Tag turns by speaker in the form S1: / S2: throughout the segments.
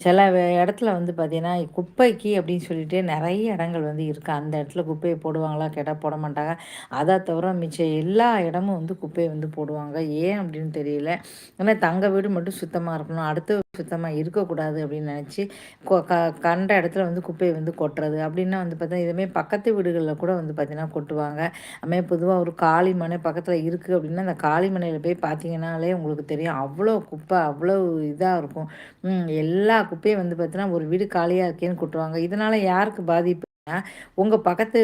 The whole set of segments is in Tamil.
S1: சில இடத்துல வந்து பார்த்திங்கன்னா குப்பைக்கு அப்படின்னு சொல்லிட்டு நிறைய இடங்கள் வந்து இருக்குது அந்த இடத்துல குப்பையை போடுவாங்களா? கேட்டால் போட மாட்டாங்க. அதை தவிர மிச்சம் எல்லா இடமும் வந்து குப்பையை வந்து போடுவாங்க. ஏன் அப்படின்னு தெரியல. ஏன்னா தங்க வீடு மட்டும் சுத்தமாக இருக்கணும். அடுத்த சுத்தமாக இருக்கக்கூடாது அப்படின்னு நினச்சி க கண்ட இடத்துல வந்து குப்பையை வந்து கொட்டுறது. அப்படின்னா வந்து பார்த்தீங்கன்னா இதுமாரி பக்கத்து வீடுகளில் கூட வந்து பார்த்திங்கன்னா கொட்டுவாங்க. அதுமாதிரி பொதுவாக ஒரு காளி மனை பக்கத்தில் இருக்குது அப்படின்னா அந்த காளி மனையில் போய் பார்த்தீங்கன்னாலே உங்களுக்கு தெரியும் அவ்வளோ குப்பை அவ்வளோ இதாக இருக்கும். எல்லா குப்பையும் வந்து பார்த்தீங்கன்னா ஒரு வீடு காலியாக இருக்கேன்னு கொட்டுவாங்க. இதனால் யாருக்கு பாதிப்பு? உங்கள் பக்கத்து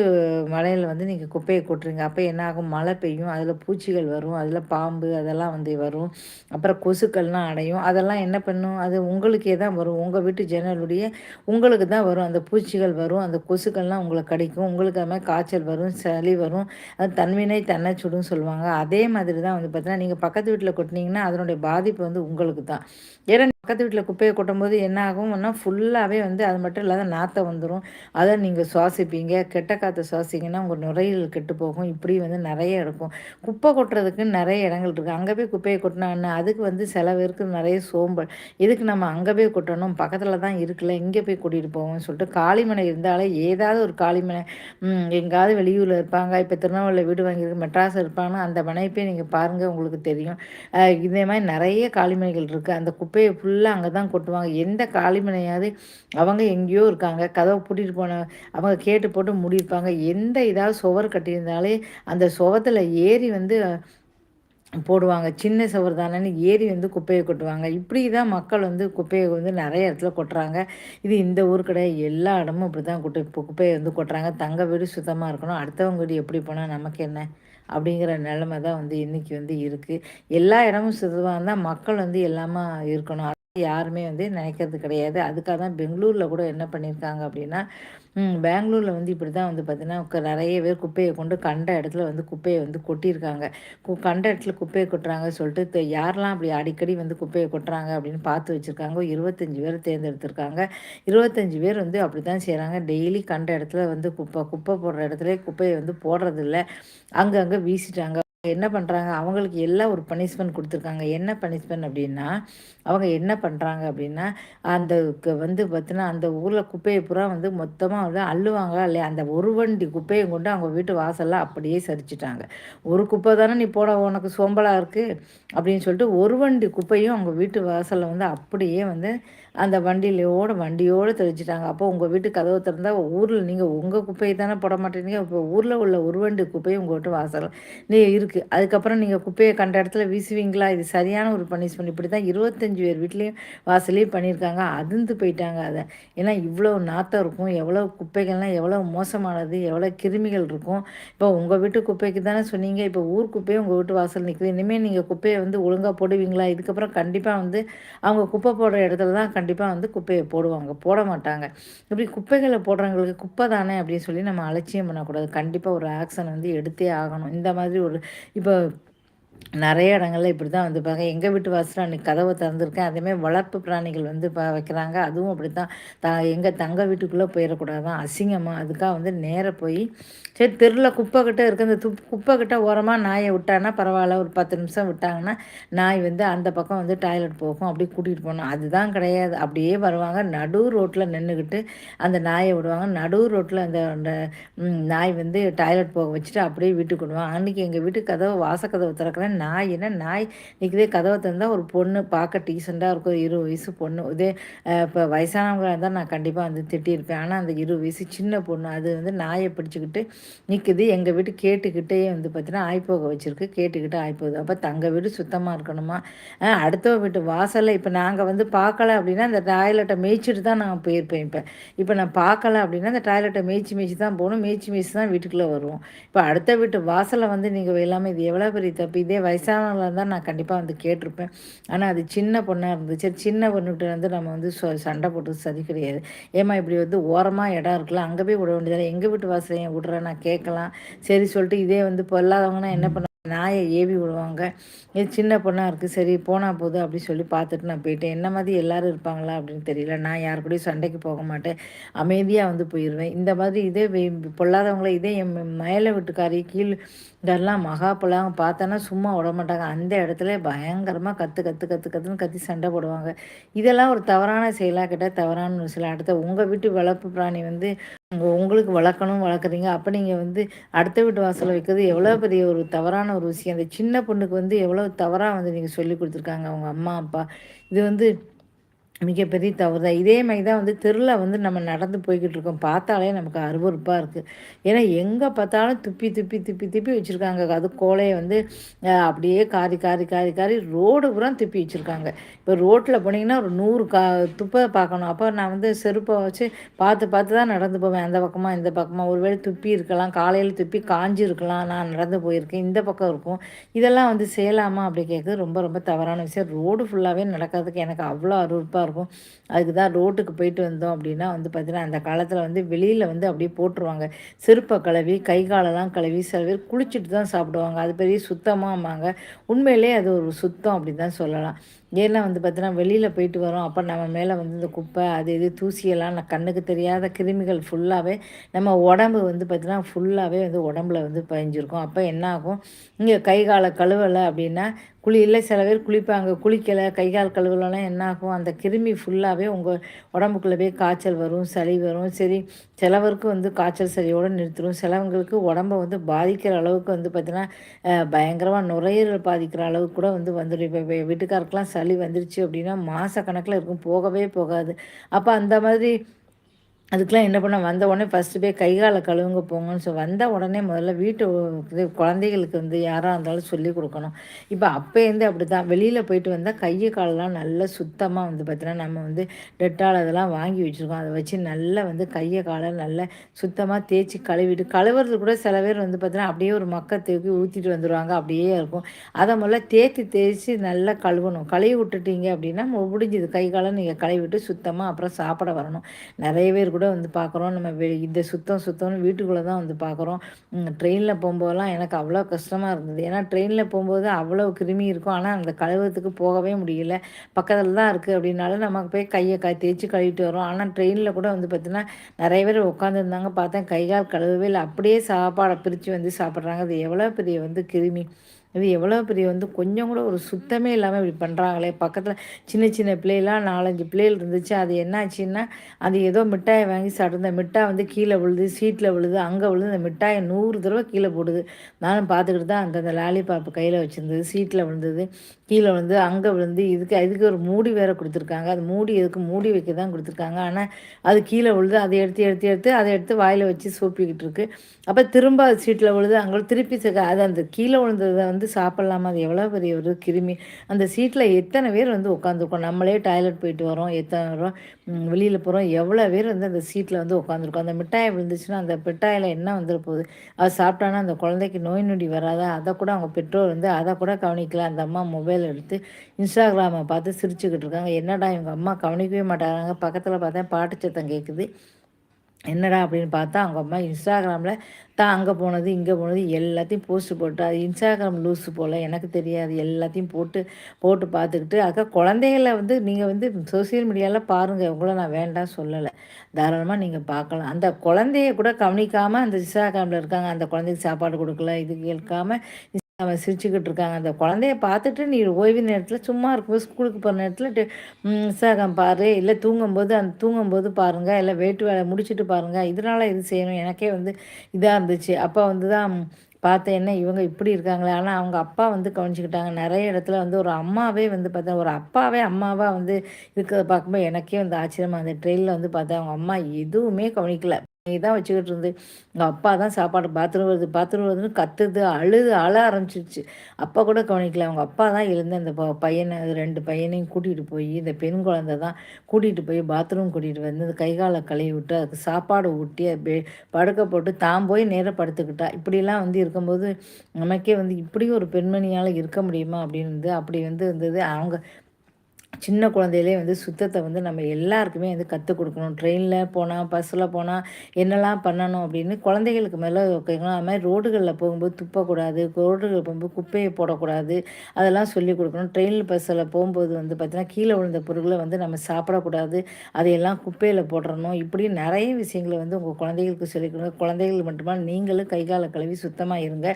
S1: மலையில் வந்து நீங்கள் குப்பையை கொட்டுறீங்க. அப்போ என்ன ஆகும் மழை பெய்யும். அதில் பூச்சிகள் வரும். அதில் பாம்பு அதெல்லாம் வந்து வரும். அப்புறம் கொசுக்கள்லாம் அடையும். அதெல்லாம் என்ன பண்ணும்? அது உங்களுக்கே தான் வரும். உங்கள் வீட்டு ஜன்னலுடைய உங்களுக்கு தான் வரும். அந்த பூச்சிகள் வரும். அந்த கொசுக்கள்லாம் உங்களை கடிக்கும். உங்களுக்கு அது மாதிரி காய்ச்சல் வரும். சளி வரும். அது தன்வினை தன்னை சுடும் சொல்லுவாங்க. அதே மாதிரி தான் வந்து பார்த்தீங்கன்னா நீங்கள் பக்கத்து வீட்டில் கொட்டினீங்கன்னா அதனுடைய பாதிப்பு வந்து உங்களுக்கு தான். ஏன்னா பக்கத்து வீட்டில் குப்பையை கொட்டும்போது என்ன ஆகும்னா ஃபுல்லாகவே வந்து அது மட்டும் இல்லாத நாற்றம் வந்துடும் அதை நீங்கள் சுவாசிப்பீங்க. கெட்ட காற்றை சுவாசிங்கன்னா உங்கள் நுரையீரல் கெட்டு போகும். இப்படி வந்து நிறைய இருக்கும். குப்பை கொட்டுறதுக்கு நிறைய இடங்கள் இருக்குது அங்கே போய் குப்பையை கொட்டினா அதுக்கு வந்து சில பேருக்கு நிறைய சோம்பல் இதுக்கு நம்ம அங்கே போய் கொட்டணும்? பக்கத்தில் தான் இருக்குல்ல. இங்கே போய் கூட்டிகிட்டு போவோம்னு சொல்லிட்டு காளிமனை இருந்தாலே ஏதாவது ஒரு காளிமனை எங்காவது வெளியூரில் இருப்பாங்க. இப்போ திருநெல்வேலியில் வீடு வாங்கியிருக்கு மெட்ராஸ் இருப்பாங்கன்னா அந்த மனைப்பே நீங்கள் பாருங்கள் உங்களுக்கு தெரியும். இதே மாதிரி நிறைய காளிமனைகள் இருக்குது அந்த குப்பையை ஃபுல் ஃபுல்லாக அங்கே தான் கொட்டுவாங்க. எந்த காளிமனையாவது அவங்க எங்கேயோ இருக்காங்க. கதவை பூட்டிட்டு போன அவங்க கேட்டு போட்டு முடிப்பாங்க எந்த இதாவது சுவர் கட்டியிருந்தாலே அந்த சுவத்தில் ஏறி வந்து போடுவாங்க. சின்ன சுவர் தானேன்னு ஏறி வந்து குப்பையை கொட்டுவாங்க. இப்படி தான் மக்கள் வந்து குப்பையை வந்து நிறைய இடத்துல கொட்டுறாங்க. இது இந்த ஊர் கிடையாது எல்லா இடமும் இப்படி தான் குட்டை குப்பையை வந்து கொட்டுறாங்க. தங்க வீடு சுத்தமாக இருக்கணும். அடுத்தவங்க வீடு எப்படி போனால் நமக்கு என்ன? அப்படிங்கிற நிலமை தான் வந்து இன்றைக்கி வந்து இருக்குது எல்லா இடமும் சுத்தமாக இருந்தால் மக்கள் வந்து எல்லாமே இருக்கணும். யாருமே வந்து நினைக்கிறது கிடையாது. அதுக்காக தான் பெங்களூரில் கூட என்ன பண்ணியிருக்காங்க அப்படின்னா பெங்களூரில் வந்து இப்படி தான் வந்து பார்த்திங்கன்னா நிறைய பேர் குப்பையை கொண்டு கண்ட இடத்துல வந்து குப்பையை வந்து கொட்டியிருக்காங்க. கு கண்ட இடத்துல குப்பையை கொட்டுறாங்க சொல்லிட்டு யாரெல்லாம் அப்படி அடிக்கடி வந்து குப்பையை கொட்டுறாங்க அப்படின்னு பார்த்து வச்சுருக்காங்க. இருபத்தஞ்சி பேர் தேர்ந்தெடுத்திருக்காங்க. இருபத்தஞ்சி பேர் வந்து அப்படி தான் செய்கிறாங்க டெய்லி கண்ட இடத்துல வந்து குப்பை குப்பை போடுற இடத்துல குப்பையை வந்து போடுறதில்ல. அங்கங்கே வீசிட்டாங்க. என்ன பண்ணுறாங்க அவங்களுக்கு எல்லாம் ஒரு பனிஷ்மெண்ட் கொடுத்துருக்காங்க. என்ன பனிஷ்மெண்ட் அப்படின்னா அவங்க என்ன பண்ணுறாங்க அப்படின்னா அந்த வந்து பார்த்தீங்கன்னா அந்த ஊரில் குப்பையை பூரா வந்து மொத்தமாக வந்து அள்ளுவாங்களா இல்லையா? அந்த ஒரு வண்டி குப்பையை கொண்டு அவங்க வீட்டு வாசலில் அப்படியே சரிச்சிட்டாங்க. ஒரு குப்பை தானே நீ போட உனக்கு சோம்பலாக இருக்குது அப்படின்னு சொல்லிட்டு ஒரு வண்டி குப்பையும் அவங்க வீட்டு வாசலில் வந்து அப்படியே வந்து அந்த வண்டியிலையோட வண்டியோடு தெளிச்சிட்டாங்க அப்போ உங்கள் வீட்டு கதவை திறந்தால் ஊரில் நீங்கள் உங்கள் குப்பையை தானே போட மாட்டேங்க இப்போ ஊரில் உள்ள ஒரு வண்டி குப்பையும் உங்கள் வீட்டு வாசல் நீ இருக்குது அதுக்கப்புறம் நீங்கள் குப்பையை கண்ட இடத்துல வீசுவீங்களா? இது சரியான ஒரு பனிஷ்மெண்ட் இப்படி தான் இருபத்தஞ்சி பேர் வீட்லேயும் வாசலையும் பண்ணியிருக்காங்க. அதிர்ந்து போயிட்டாங்க அதை. ஏன்னா இவ்வளோ நாத்தம் இருக்கும். எவ்வளோ குப்பைகள்லாம் எவ்வளோ மோசமானது. எவ்வளோ கிருமிகள் இருக்கும். இப்போ உங்கள் வீட்டு குப்பைக்கு தானே சொன்னீங்க. இப்போ ஊர் குப்பையும் உங்கள் வீட்டு வாசல் நிற்குது இனிமேல் நீங்கள் குப்பையை வந்து ஒழுங்காக போடுவீங்களா? இதுக்கப்புறம் கண்டிப்பாக வந்து அவங்க குப்பை போடுற இடத்துல தான் கண்டிப்பாக வந்து குப்பையை போடுவாங்க. போட மாட்டாங்க. இப்படி குப்பைகளை போடுறவங்களுக்கு குப்பை தானே அப்படின்னு சொல்லி நம்ம அலட்சியம் பண்ணக்கூடாது. கண்டிப்பாக ஒரு ஆக்ஷன் வந்து எடுத்தே ஆகணும். இந்த மாதிரி ஒரு இப்போ நிறைய இடங்கள்ல இப்படி தான் வந்து பாருங்க. எங்கள் வீட்டு வாசலில் அன்றைக்கி கதவை திறந்துருக்கேன். அதேமாதிரி வளர்ப்பு பிராணிகள் வந்து இப்போ வைக்கிறாங்க. அதுவும் அப்படி தான் த எங்கள் தங்க வீட்டுக்குள்ளே போயிடக்கூடாதான். அசிங்கமாக அதுக்காக வந்து நேராக போய் சரி தெருவில் குப்பை கிட்டே இருக்க. அந்த துப் குப்பை கிட்டே ஓரமாக நாயை விட்டாங்கன்னா பரவாயில்ல. ஒரு பத்து நிமிஷம் விட்டாங்கன்னா நாய் வந்து அந்த பக்கம் வந்து டாய்லெட் போகும். அப்படியே கூட்டிகிட்டு போகணும். அதுதான் கிடையாது. அப்படியே வருவாங்க. நடு ரோட்டில் நின்றுக்கிட்டு அந்த நாயை விடுவாங்க. நடு ரோட்டில் அந்த அந்த நாய் வந்து டாய்லெட் போக வச்சுட்டு அப்படியே வீட்டுக்கு விடுவாங்க அன்றைக்கி எங்கள் வீட்டு கதவை வாசக்கதவை திறக்கிறேன். நாய் என்ன நாய்? நிற்குதே கதவை திறந்தால் ஒரு பொண்ணு பார்க்க டீசெண்டாக இருக்கும் இருபது வயசு பொண்ணு. இதே இப்போ வயசானவங்களாக இருந்தால் நான் கண்டிப்பாக வந்து திட்டியிருப்பேன். ஆனால் அந்த இருபது வயசு சின்ன பொண்ணு அது வந்து நாயை பிடிச்சிக்கிட்டு நிற்குது எங்கள் வீட்டு கேட்டுக்கிட்டே வந்து பார்த்தீங்கன்னா ஆய்ப்போக வச்சுருக்கு. கேட்டுக்கிட்டு ஆய்ப்போகுது. அப்போ தங்கள் வீடு சுத்தமாக இருக்கணுமா? அடுத்த வீட்டு வாசலில் இப்போ நாங்கள் வந்து பார்க்கல அப்படின்னா அந்த டாய்லெட்டை மேய்ச்சிட்டு தான் நான் போயிருப்பேன் இப்போ. இப்போ நான் பார்க்கல அப்படின்னா அந்த டாய்லெட்டை மேய்ச்சி மேய்ச்சி தான் போகணும். மேய்ச்சி மேய்ச்சி தான் வீட்டுக்குள்ளே வருவோம். இப்போ அடுத்த வீட்டு வாசலை வந்து நீங்கள் எல்லாமே இது எவ்வளோ பெரிய தப்பு? இதே வயசானவங்களாக தான் நான் கண்டிப்பாக வந்து கேட்டிருப்பேன். ஆனால் அது சின்ன பொண்ணாக இருந்துச்சு. சின்ன பொண்ணுகிட்ட வந்து நம்ம வந்து சண்டை போட்டு சரி கிடையாது. ஏமா இப்படி வந்து ஓரமாக இடம் இருக்கலாம் அங்கே போய் விட வேண்டியதால் எங்கள் வீட்டு வாசலையும் விட்றேன் நான் கேட்கலாம். சரி சொல்லிட்டு இதே வந்து பொல்லாதவங்கன்னா என்ன பண்ண நாயை ஏவி விடுவாங்க. இது சின்ன பொண்ணாக இருக்குது சரி போனால் போதும் அப்படின்னு சொல்லி பார்த்துட்டு நான் போயிட்டேன். என்ன மாதிரி எல்லோரும் இருப்பாங்களா? அப்படின்னு தெரியல. நான் யார் கூடயும் சண்டைக்கு போக மாட்டேன். அமைதியாக வந்து போயிடுவேன் இந்த மாதிரி இதே பொல்லாதவங்கள இதே என் மேலே வீட்டுக்காரி கீழ் இதெல்லாம் மகா பிள்ளாங்க பார்த்தோன்னா சும்மா விட மாட்டாங்க. அந்த இடத்துல பயங்கரமாக கற்று கற்று கற்று கற்றுன்னு கத்தி சண்டை போடுவாங்க. இதெல்லாம் ஒரு தவறான செயலாக கேட்டால் தவறான சில அடுத்த உங்கள் வீட்டு வளர்ப்பு பிராணி வந்து உங்களுக்கு வளர்க்கணும் வளர்க்குறீங்க அப்போ நீங்கள் வந்து அடுத்த வீட்டு வாசலில் வைக்கிறது எவ்வளோ பெரிய ஒரு தவறான ஒரு விஷயம். அந்த சின்ன பொண்ணுக்கு வந்து எவ்வளோ தவறாக வந்து நீங்கள் சொல்லி கொடுத்துருக்காங்க. அவங்க அம்மா அப்பா. இது வந்து மிகப்பெரிய தவறு தான் இதே மாதிரி தான் வந்து தெருவில் வந்து நம்ம நடந்து போய்கிட்டு இருக்கோம். பார்த்தாலே நமக்கு அருவறுப்பாக இருக்குது ஏன்னா எங்கே பார்த்தாலும் துப்பி துப்பி துப்பி துப்பி வச்சுருக்காங்க. அது கோலையை வந்து அப்படியே காரி காரி காரி காரி ரோடு பூரா துப்பி வச்சுருக்காங்க. இப்போ ரோட்டில் போனீங்கன்னா ஒரு நூறு கா துப்பை பார்க்கணும். அப்போ நான் வந்து செருப்பை வச்சு பார்த்து பார்த்து தான் நடந்து போவேன். அந்த பக்கமாக இந்த பக்கமாக ஒருவேளை துப்பி இருக்கலாம். காலையில் துப்பி காஞ்சி இருக்கலாம். நான் நடந்து போயிருக்கேன். இந்த பக்கம் இருக்கும். இதெல்லாம் வந்து செய்யலாமா அப்படி கேட்குறது ரொம்ப ரொம்ப தவறான விஷயம். ரோடு ஃபுல்லாகவே நடக்கிறதுக்கு எனக்கு அவ்வளோ அருவறுப்பாக இருக்கும். அதுக்கு தான் ரோட்டுக்கு போயிட்டு வந்தோம் அப்படின்னா வந்து பார்த்திங்கன்னா அந்த காலத்தில் வந்து வெளியில் வந்து அப்படியே போட்டுருவாங்க. செருப்பை கழுவி கை காலெல்லாம் கழுவி சில பேர் குளிச்சுட்டு தான் சாப்பிடுவாங்க. அது பெரிய சுத்தமாக உண்மையிலே அது ஒரு சுத்தம் அப்படி தான் சொல்லலாம். ஏன்னா வந்து பார்த்தீங்கன்னா வெளியில் போயிட்டு வரோம். அப்போ நம்ம மேலே வந்து இந்த குப்பை அது இது தூசியெல்லாம் நான் கண்ணுக்கு தெரியாத கிருமிகள் ஃபுல்லாகவே நம்ம உடம்பு வந்து பார்த்திங்கன்னா ஃபுல்லாகவே வந்து உடம்புல வந்து பயஞ்சிருக்கும். அப்போ என்ன ஆகும் இங்கே கை காலை கழுவலை அப்படின்னா குளி இல்லை சில பேர் குளிப்பாங்க குளிக்கலை கை கால் கழுவலாம் என்ன ஆகும் அந்த கிருமி ஃபுல்லாகவே உங்கள் உடம்புக்குள்ளே போய் காய்ச்சல் வரும் சளி வரும். சரி சிலவருக்கு வந்து காய்ச்சல் சளியோடு நிறுத்திடும் சிலவங்களுக்கு உடம்பை வந்து பாதிக்கிற அளவுக்கு வந்து பார்த்திங்கன்னா பயங்கரமாக நுரையீரல் பாதிக்கிற அளவுக்கு கூட வந்து வந்துடும் இப்போ வீட்டுக்காருக்கெலாம் சளி வந்துருச்சு அப்படின்னா மாத கணக்கில் இருக்கும் போகவே போகாது. அப்போ அந்த மாதிரி அதுக்கெலாம் என்ன பண்ண வந்த உடனே ஃபஸ்ட்டு போய் கை காலை கழுவுங்க போங்கன்னு சொல்லி வந்த உடனே முதல்ல வீட்டு இது குழந்தைகளுக்கு வந்து யாராக இருந்தாலும் சொல்லி கொடுக்கணும். இப்போ அப்போலேருந்து அப்படி தான் வெளியில் போயிட்டு வந்தால் கையை காலெலாம் நல்லா சுத்தமாக வந்து பார்த்தீங்கன்னா நம்ம வந்து டெட்டால் அதெல்லாம் வாங்கி வச்சுருக்கோம். அதை வச்சு நல்லா வந்து கையை காலை நல்லா சுத்தமாக தேய்ச்சி கழுவிட்டு கழுவுறது கூட சில பேர் வந்து பார்த்தீங்கன்னா அப்படியே ஒரு மக்கள் தூக்கி ஊற்றிட்டு வந்துடுவாங்க அப்படியே இருக்கும். அதை முதல்ல தேய்ச்சி தேய்ச்சி நல்லா கழுவணும். கழுவி விட்டுட்டீங்க அப்படின்னா முடிஞ்சது. கை காலை நீங்கள் கழுவிட்டு சுத்தமாக அப்புறம் சாப்பிட வரணும். நிறைய பேர் கூட வந்து பார்க்குறோம் நம்ம வெ இந்த சுத்தம் சுத்தம்னு வீட்டுக்குள்ளே தான் வந்து பார்க்குறோம் ட்ரெயினில் போகும்போதெல்லாம் எனக்கு அவ்வளோ கஷ்டமாக இருந்தது. ஏன்னா ட்ரெயினில் போகும்போது அவ்வளோ கிருமி இருக்கும். ஆனால் அந்த கழுவத்துக்கு போகவே முடியல. பக்கத்தில் தான் இருக்குது அப்படின்னாலும் நமக்கு போய் கையை க தேய்ச்சி கழுவிட்டு வரோம். ஆனால் ட்ரெயினில் கூட வந்து பார்த்திங்கன்னா நிறைய பேர் உட்காந்துருந்தாங்க பார்த்தேன் கை கால் கழுவவே இல்லை. அப்படியே சாப்பாடை பிரித்து வந்து சாப்பிட்றாங்க. அது எவ்வளோ பெரிய வந்து கிருமி. இது எவ்வளோ பெரிய வந்து கொஞ்சம் கூட ஒரு சுத்தமே இல்லாமல் இப்படி பண்ணுறாங்களே பக்கத்தில் சின்ன சின்ன பிள்ளைலாம் நாலஞ்சு பிள்ளைகள் இருந்துச்சு. அது என்னாச்சுன்னா அது ஏதோ மிட்டாயை வாங்கி சாப்பிட்டு மிட்டாய் வந்து கீழே விழுது சீட்டில் விழுது அங்கே விழுது. அந்த மிட்டாயை நூறு தடவை கீழே போடுது. நானும் பார்த்துக்கிட்டு தான் அந்த அந்த லாலிபாப்பு கையில் வச்சுருந்தது. சீட்டில் விழுந்தது கீழே விழுந்து அங்கே விழுந்து இதுக்கு இதுக்கு ஒரு மூடி வேறு கொடுத்துருக்காங்க. அது மூடி எதுக்கு மூடி வைக்க தான் கொடுத்துருக்காங்க. ஆனால் அது கீழே விழுது அதை எடுத்து எடுத்து எடுத்து அதை எடுத்து வாயில் வச்சு சூப்பிக்கிட்டு இருக்கு. அப்போ திரும்ப அது சீட்டில் விழுது அங்கே திருப்பி அது அந்த கீழே விழுந்ததை வந்து சாப்பிட்லாமா? அது எவ்வளோ பெரிய ஒரு கிருமி. அந்த சீட்டில் எத்தனை பேர் வந்து உட்காந்துருக்கோம் நம்மளே டாய்லெட் போயிட்டு வரோம் எத்தனை வரோம்? வெளியில் போகிறோம் எவ்வளோ பேர் வந்து அந்த சீட்டில் வந்து உட்காந்துருக்கோம் அந்த மிட்டாயை விழுந்துச்சுன்னா அந்த மிட்டாயில் என்ன வந்துட போகுது? அது சாப்பிட்டானா அந்த குழந்தைக்கு நோய் நொடி வராதா? அதை கூட அவங்க பெற்றோர் வந்து அதை கூட கவனிக்கல. அந்த அம்மா மொபைல் எடுத்து இன்ஸ்டாகிராமை பார்த்து சிரிச்சுக்கிட்டு இருக்காங்க. என்னடா இவங்க அம்மா கவனிக்கவே மாட்டாங்க பக்கத்தில் பார்த்தா பாட்டு சத்தம் கேட்குது என்னடா அப்படின்னு பார்த்தா அவங்க அம்மா இன்ஸ்டாகிராமில் தான் அங்கே போனது இங்கே போனது எல்லாத்தையும் போஸ்ட்டு போட்டு அது இன்ஸ்டாகிராம் லூஸு போல் எனக்கு தெரியாது எல்லாத்தையும் போட்டு போட்டு பார்த்துக்கிட்டு அக்கா குழந்தைகள வந்து நீங்கள் வந்து சோசியல் மீடியாவில் பாருங்கள் உங்களை நான் வேண்டாம் சொல்லலை. தாராளமாக நீங்கள் பார்க்கலாம். அந்த குழந்தைய கூட கவனிக்காமல் அந்த இன்ஸ்டாகிராமில் இருக்காங்க அந்த குழந்தைக்கு சாப்பாடு கொடுக்கல இது கேட்காம அவன் சிரிச்சுக்கிட்டு இருக்காங்க. அந்த குழந்தைய பார்த்துட்டு நீ ஓய்வு நேரத்தில் சும்மா இருக்கும்போது ஸ்கூலுக்கு போகிற நேரத்தில் இன்ஸ்டாகிராம் பாரு. இல்லை தூங்கும்போது அந்த தூங்கும்போது பாருங்கள் இல்லை வேட்டு வேலை முடிச்சுட்டு பாருங்கள் இதனால் இது செய்யணும். எனக்கே வந்து இதாக இருந்துச்சு. அப்போ வந்து தான் பார்த்தேன் என்ன இவங்க இப்படி இருக்காங்களே. ஆனால் அவங்க அப்பா வந்து கவனிச்சுக்கிட்டாங்க. நிறைய இடத்துல வந்து ஒரு அம்மாவே வந்து பார்த்தா ஒரு அப்பாவே அம்மாவாக வந்து இருக்கிறத பார்க்கும்போது எனக்கே வந்து ஆச்சரியமாக அந்த ட்ரெயினில் வந்து பார்த்தா அவங்க அம்மா எதுவுமே கவனிக்கல. தான் வச்சுக்கிட்டு இருந்து. எங்கள் அப்பா தான் சாப்பாடு பாத்ரூம் வருது பாத்ரூம் வருதுன்னு கத்துது அழுது அழ ஆரம்பிச்சிருச்சு. அப்பா கூட கவனிக்கல. அவங்க அப்பா தான் இருந்து அந்த பையனை ரெண்டு பையனையும் கூட்டிகிட்டு போய் இந்த பெண் குழந்தை தான் கூட்டிகிட்டு போய் பாத்ரூம் கூட்டிகிட்டு வந்து அந்த கைகாலை கழுவி விட்டு அதுக்கு சாப்பாடு ஊட்டி அது படுக்க போட்டு தான் போய் நேராக படுத்துக்கிட்டா. இப்படிலாம் வந்து இருக்கும்போது நமக்கே வந்து இப்படி ஒரு பெண்மணியால் இருக்க முடியுமா அப்படின்னு அப்படி வந்து இருந்தது. அவங்க சின்ன குழந்தையிலே வந்து சுத்தத்தை வந்து நம்ம எல்லாருக்குமே வந்து கற்றுக் கொடுக்கணும். ட்ரெயினில் போனால் பஸ்ஸில் போனால் என்னெல்லாம் பண்ணணும் அப்படின்னு குழந்தைகளுக்கு மேலே வைக்கணும். அது மாதிரி ரோடுகளில் போகும்போது துப்பக்கூடாது ரோடுகளில் போகும்போது குப்பையை போடக்கூடாது அதெல்லாம் சொல்லிக் கொடுக்கணும். ட்ரெயினில் பஸ்ஸில் போகும்போது வந்து பார்த்திங்கன்னா கீழே விழுந்த பொருட்களை வந்து நம்ம சாப்பிடக்கூடாது அதையெல்லாம் குப்பையில் போட்டுறணும். இப்படி நிறைய விஷயங்களை வந்து உங்கள் குழந்தைகளுக்கு சொல்லிக் கொடுங்க. குழந்தைகள் மட்டுமா நீங்களும் கை காலை கழுவி சுத்தமாக இருங்க.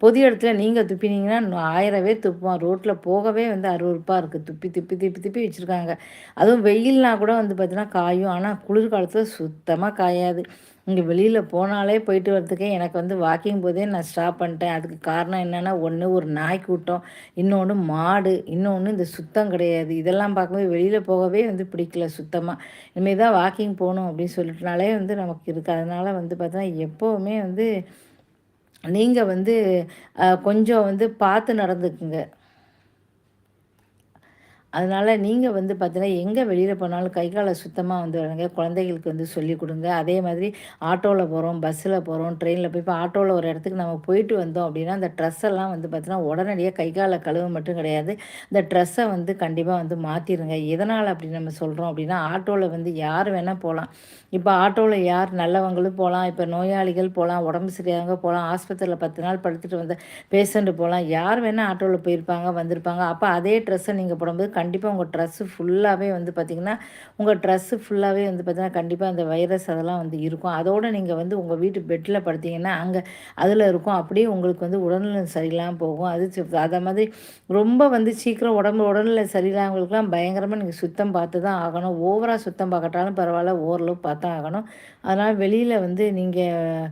S1: பொது இடத்துல நீங்கள் துப்பினீங்கன்னா ஆயிரம் பேர் துப்புவான் ரோட்டில் போகவே வந்து அருவறுப்பாக இருக்குது துப்பி துப்பி துப்பி துப்பி வச்சுருக்காங்க. அதுவும் வெயில்னா கூட வந்து பார்த்தீங்கன்னா காயும். ஆனால் குளிர்காலத்தில் சுத்தமாக காயாது. இங்கே வெளியில் போனாலே போயிட்டு வரதுக்கே எனக்கு வந்து வாக்கிங் போதே நான் ஸ்டாப் பண்ணிட்டேன். அதுக்கு காரணம் என்னென்னா ஒன்று ஒரு நாய் கூட்டம் இன்னொன்று மாடு. இன்னொன்று இந்த சுத்தம் கிடையாது. இதெல்லாம் பார்க்கும்போது வெளியில் போகவே வந்து பிடிக்கல சுத்தமாக இனிமேல் தான் வாக்கிங் போகணும் அப்படின்னு சொல்லிட்டுனாலே வந்து நமக்கு இருக்குது அதனால் வந்து பார்த்தீங்கன்னா எப்போவுமே வந்து நீங்கள் வந்து கொஞ்சம் வந்து பார்த்து நடந்துக்குங்க. அதனால் நீங்கள் வந்து பார்த்தீங்கன்னா எங்கே வெளியில் போனாலும் கை காலை சுத்தமாக வந்து வரணுங்க குழந்தைகளுக்கு வந்து சொல்லிக் கொடுங்க. அதே மாதிரி ஆட்டோவில் போகிறோம் பஸ்ஸில் போகிறோம் ட்ரெயினில் போய் இப்போ ஆட்டோவில் ஒரு இடத்துக்கு நம்ம போயிட்டு வந்தோம் அப்படின்னா அந்த ட்ரெஸ் எல்லாம் வந்து பார்த்தீங்கன்னா உடனடியாக கை காலை கழுவு மட்டும் கிடையாது. இந்த ட்ரெஸ்ஸை வந்து கண்டிப்பாக வந்து மாற்றிடுங்க எதனால் அப்படி நம்ம சொல்கிறோம் அப்படின்னா ஆட்டோவில் வந்து யார் வேணால் போகலாம் இப்போ ஆட்டோவில் யார் நல்லவங்களும் போகலாம் இப்போ நோயாளிகள் போகலாம் உடம்பு சரியாகவங்க போகலாம் ஆஸ்பத்திரியில் பத்து நாள் படுத்துட்டு வந்த பேஷண்ட்டு போகலாம் யார் வேணால் ஆட்டோவில் போயிருப்பாங்க வந்திருப்பாங்க. அப்போ அதே ட்ரெஸ்ஸை நீங்கள் போடும்போது கண்டிப்பாக உங்கள் ட்ரெஸ்ஸு ஃபுல்லாகவே வந்து பார்த்திங்கன்னா உங்கள் ட்ரெஸ்ஸு ஃபுல்லாகவே வந்து பார்த்திங்கன்னா கண்டிப்பாக அந்த வைரஸ் அதெல்லாம் வந்து இருக்கும். அதோடு நீங்கள் வந்து உங்கள் வீட்டு பெட்டில் படுத்திங்கன்னா அங்கே அதில் இருக்கும். அப்படியே உங்களுக்கு வந்து உடல்நிலை சரியில்லாமல் போகும். அது அதை மாதிரி ரொம்ப வந்து சீக்கிரம் உடம்பு உடல்நிலை சரியில்லாதவங்களுக்குலாம் பயங்கரமாக நீங்கள் சுத்தம் பார்த்து தான் ஆகணும் ஓவராக சுத்தம் பார்க்கட்டாலும் பரவாயில்ல ஓரளவு பார்த்தா ஆகணும். அதனால் வெளியில் வந்து நீங்கள்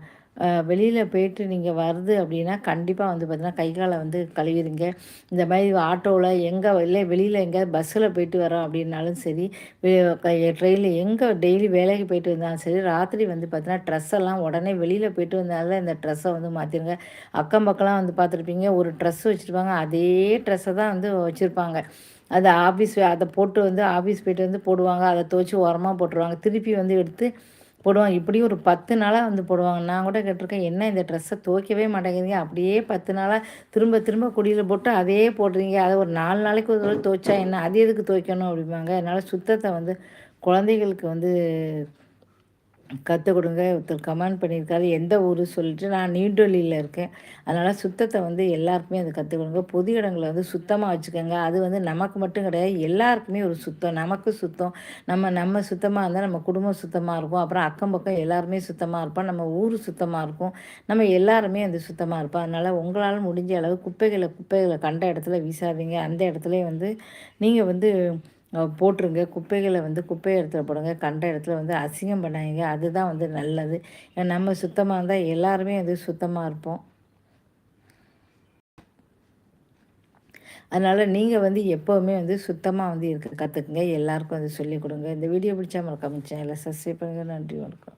S1: வெளியில் போயிட்டு நீங்கள் வருது அப்படின்னா கண்டிப்பாக வந்து பார்த்தீங்கன்னா கை காலை வந்து கழுவிடுங்க. இந்த மாதிரி ஆட்டோவில் எங்கே இல்லை வெளியில் எங்கே பஸ்ஸில் போயிட்டு வரோம் அப்படின்னாலும் சரி ட்ரெயினில் எங்கே டெய்லி வேலைக்கு போயிட்டு வந்தாலும் சரி ராத்திரி வந்து பார்த்தீங்கன்னா ட்ரெஸ் எல்லாம் உடனே வெளியில் போயிட்டு வந்தாலும் இந்த ட்ரெஸ்ஸை வந்து மாற்றிடுங்க அக்கம் பக்கம்லாம் வந்து பார்த்துருப்பீங்க ஒரு ட்ரெஸ் வச்சுருப்பாங்க அதே ட்ரெஸ்ஸை தான் வந்து வச்சுருப்பாங்க. அதை ஆஃபீஸ் அதை போட்டு வந்து ஆஃபீஸ் போயிட்டு வந்து போடுவாங்க அதை துவச்சி உரமாக போட்டுருவாங்க. திருப்பி வந்து எடுத்து போடுவாங்க இப்படி ஒரு பத்து நாளாக வந்து போடுவாங்க. நான் கூட கேட்டிருக்கேன் என்ன இந்த ட்ரெஸ்ஸை துவைக்கவே மாட்டேங்கிறீங்க அப்படியே பத்து நாளாக திரும்ப திரும்ப குடியில் போட்டு அதே போடுறீங்க. அதை ஒரு நாலு நாளைக்கு ஒரு தடவை துவைச்சா என்ன? அது எதுக்கு துவைக்கணும்? அப்படிம்பாங்க. அதனால் சுத்தத்தை வந்து குழந்தைகளுக்கு வந்து கற்றுக் கொடுங்க ஒருத்தர் கமெண்ட் பண்ணியிருக்காரு எந்த ஊர் சொல்லிட்டு நான் நீண்டொலியில் இருக்கேன். அதனால் சுத்தத்தை வந்து எல்லாருக்குமே அது கற்றுக் கொடுங்க. பொது இடங்களை வந்து சுத்தமாக வச்சுக்கோங்க. அது வந்து நமக்கு மட்டும் கிடையாது எல்லாருக்குமே ஒரு சுத்தம். நமக்கு சுத்தம். நம்ம நம்ம சுத்தமாக இருந்தால் நம்ம குடும்பம் சுத்தமாக இருக்கும். அப்புறம் அக்கம் பக்கம் எல்லாருமே சுத்தமாக இருப்போம். நம்ம ஊர் சுத்தமாக இருக்கும். நம்ம எல்லாருமே வந்து சுத்தமாக இருப்போம். அதனால் உங்களால் முடிஞ்ச அளவு குப்பைகளை குப்பைகளை கண்ட இடத்துல வீசாதீங்க. அந்த இடத்துல வந்து நீங்கள் வந்து போட்டுருங்க. குப்பைகளை வந்து குப்பை இடத்துல போடுங்க. கண்ட இடத்துல வந்து அசிங்கம் பண்ணாங்க அதுதான் வந்து நல்லது. நம்ம சுத்தமாக இருந்தால் எல்லாருமே வந்து சுத்தமாக இருப்போம். அதனால் நீங்கள் வந்து எப்போவுமே வந்து சுத்தமாக வந்து இருக்க கற்றுக்குங்க எல்லாருக்கும் வந்து சொல்லிக் கொடுங்க. இந்த வீடியோ பிடிச்சா மறக்காம சேனலை சப்ஸ்கிரைப் பண்ணுங்கள் நன்றி வணக்கம்.